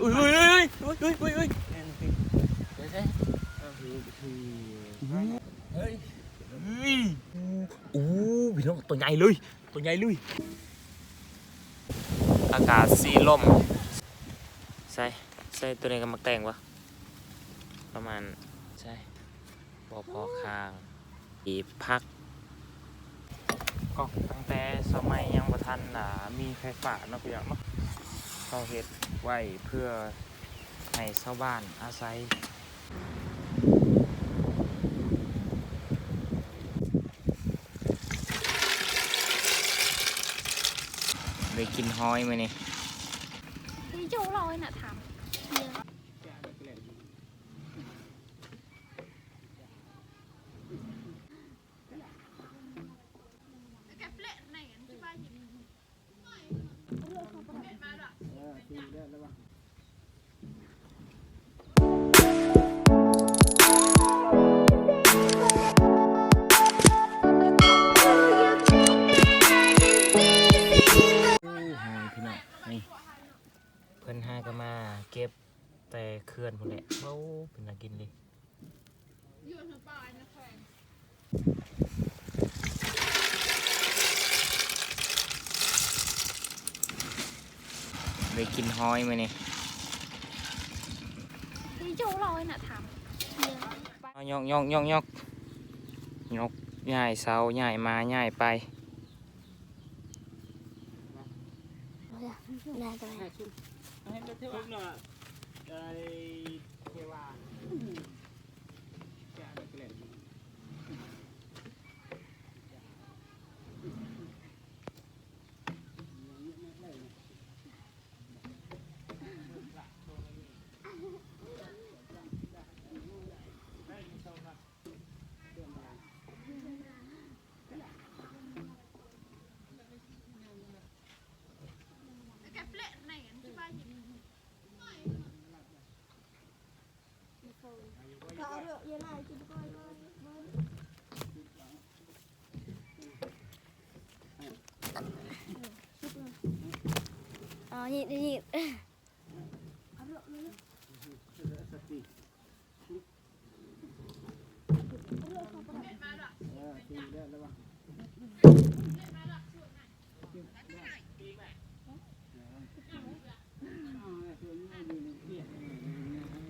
อุ้ยอุ้ยอุ้ยอุ้ยอุ้ยอุ้ยเดี๋ยวเดี๋ยวเฮ้ยอู้พี่น้องตัวใหญ่เลยตัวใหญ่เลยอากาศสีลมใส่ใส่ตัวนี้ก็มักแต่งวะประมาณใช่บอพอคางอีพักก็ตั้งแต่สมัยยังประทันอ่ามีไฟฟ้าเนาะพี่น้องเนาะ เขาเฮ็ดไว้เพื่อให้ชาวบ้านอาศัยได้กินห้อยไหมนี่ ที่โจเราน่ะทำ เคลื่อนพุ่นแหละโอ้เป็นน่ากินเลยได้กินห้อยไหมนี่ที่โจเราน่ะทำเยอะเอายกยกยกยกยกย่ายเสาย่ายมาย่ายไปได้ก็ได้ทุกหน่ อยไอ้เทวาแกะเกล็ด อ๋อนี่นี่ สติเออทีเดียวแล้ววะ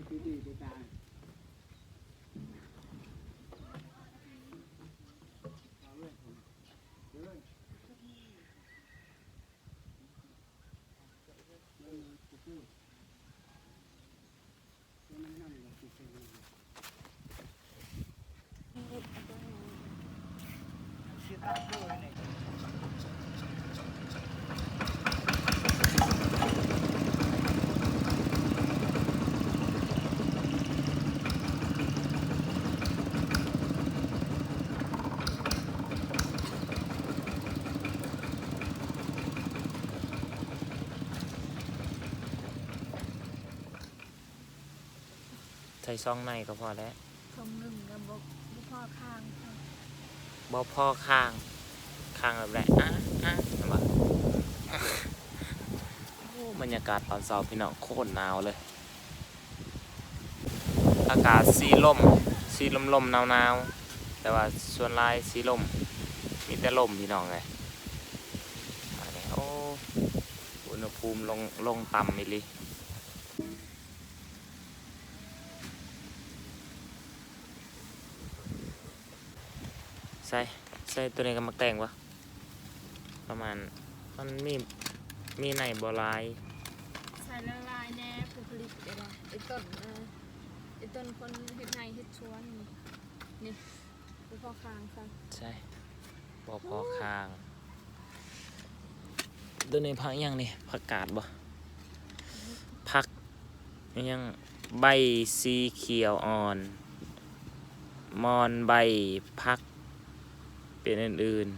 ดีดีตาย ใส่ซองในก็พอแล้ว คงหนึ่งกับบกพ่อข้าง บ่พอข้างข้างแบบไรอะอะเห็นปะโอ้บรรยากาศตอนเช้าพี่น้องโคตรหนาวเลย อากาศสีลมสีลมลมหนาวหนาวแต่ว่าส่วนลายสีลม มีแต่ลมพี่น้องเลยอันนี้โอ้อุณหภูมิลงลงต่ำมิลิ ส่ใส่ตัวนี้ก็มักแต่งวะประมาณมันมีมีในบอลายใส่ละลายแน่ผู้ผลิตเดี๋ยวนะไอ้ต้นเออไอ้ต้นคนเฮ็ดไห้เฮ็ดชวนนี่นี่ผู้พ่อข้างค่ะใช่บอพอคางตัวนี้พักยังนี่ผักกาดบ่พักยังใบสีเขียวอ่อน มอนใบพัก เป็นอื่น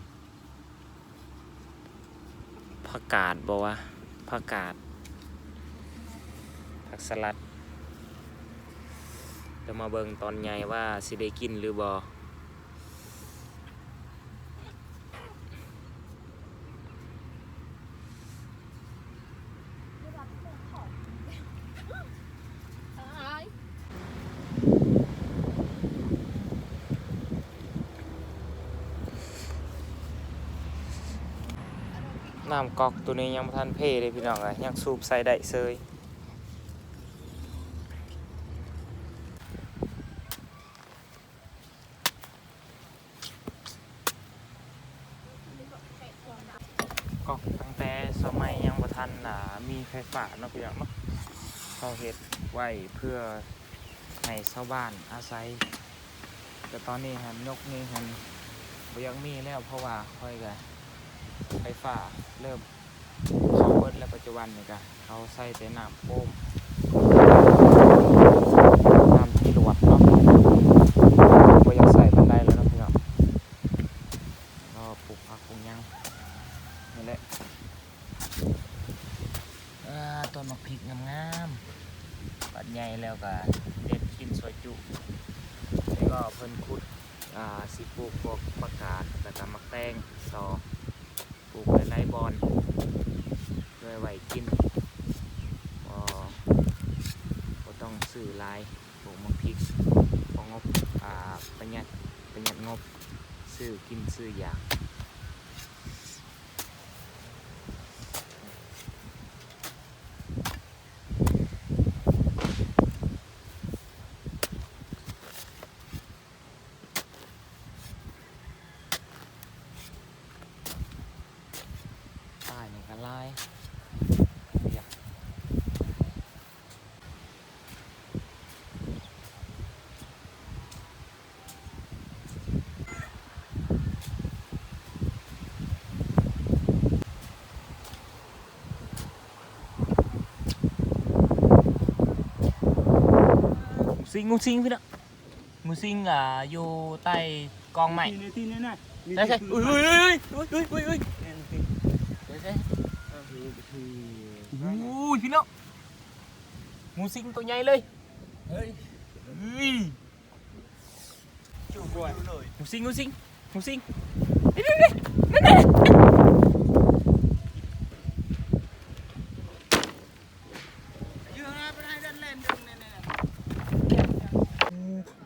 ๆผักกาดบอกว่าผักกาดผักสลัดเดี๋ยวมาเบิ่งตอนใหญ่ว่าสิได้กินหรือบอ น้ำกอกตัวนี้ยังบ่ทันเพเลยพี่น้องเอ้ยยังสูบใส่ได้เซยกอกตั้งแต่สมัยยังบ่ทันอ่ามีไฟฟ้าเนาะพี่น้องเนาะเขาเฮ็ดไว้เพื่อให้ชาวบ้านอาศัย แต่ตอนนี้หันยกนี่หันบ่ยังมีแล้วเพราะว่าค่อยกะ ไฟฟ้าเริ่มเข้าเบิดแล้วปัจจุบันนี่กะเขาใส่แต่น้ำโป้มน้ำที่หลวดเนาะบ่อยากใส่บันไดแล้วนาะพี่น้องก็ปลูกผักปลูกยังนี่แหละต้นมะพริกงามๆปัดใหญ่แล้วก็เด็ดกินซอยจุแล้วก็เพิ่นคุดสิปลูกพวกประกาศแล้วก็มักแตงซอ ลูกไว้ไล่บอลเพื่อไว้กินบ่บ่ต้องซื้อลายปลูกมะพริกของงบประหยัดประหยัดงบซื้อกินซื้ออยากใต้นี่ก็หลายอยาก งูสิงงูสิงพี่น้องงูสิงอ่าอยู่ใต้กองไม้ที่นี่ที่นี่นะใช่ใช่อุ้ยอุ้ยอุ้ยอุ้ยอุ้ย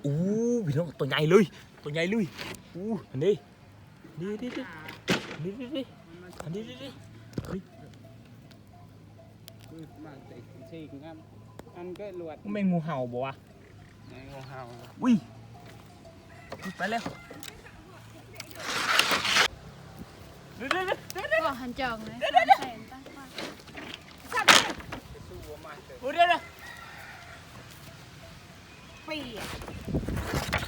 อุ้ยอุ้ยใช่ใช่อุ้ยพี่น้องงูสิงตัวใหญ่เลยเฮ้ยอุ้ยจู่กล้วยเลยงูสิงงูสิงงูสิงอู้พี่น้องตัวใหญ่เลยตัวใหญ่เลยอู้อันนี้นี่นี่นี่นี่นี่นี่อันนี้นี่นี่มาติดสิ่งกันอันก็ลวดมันเป็นงูเห่าบ่วะในงูเห่าอุ้ยไปเร็วเร็วเร็วเร็วเร็วเร็วก็หันจองเลยแสนตั้งว่าสู้ว่ามาเถอะเร็ว เร็วปีอะ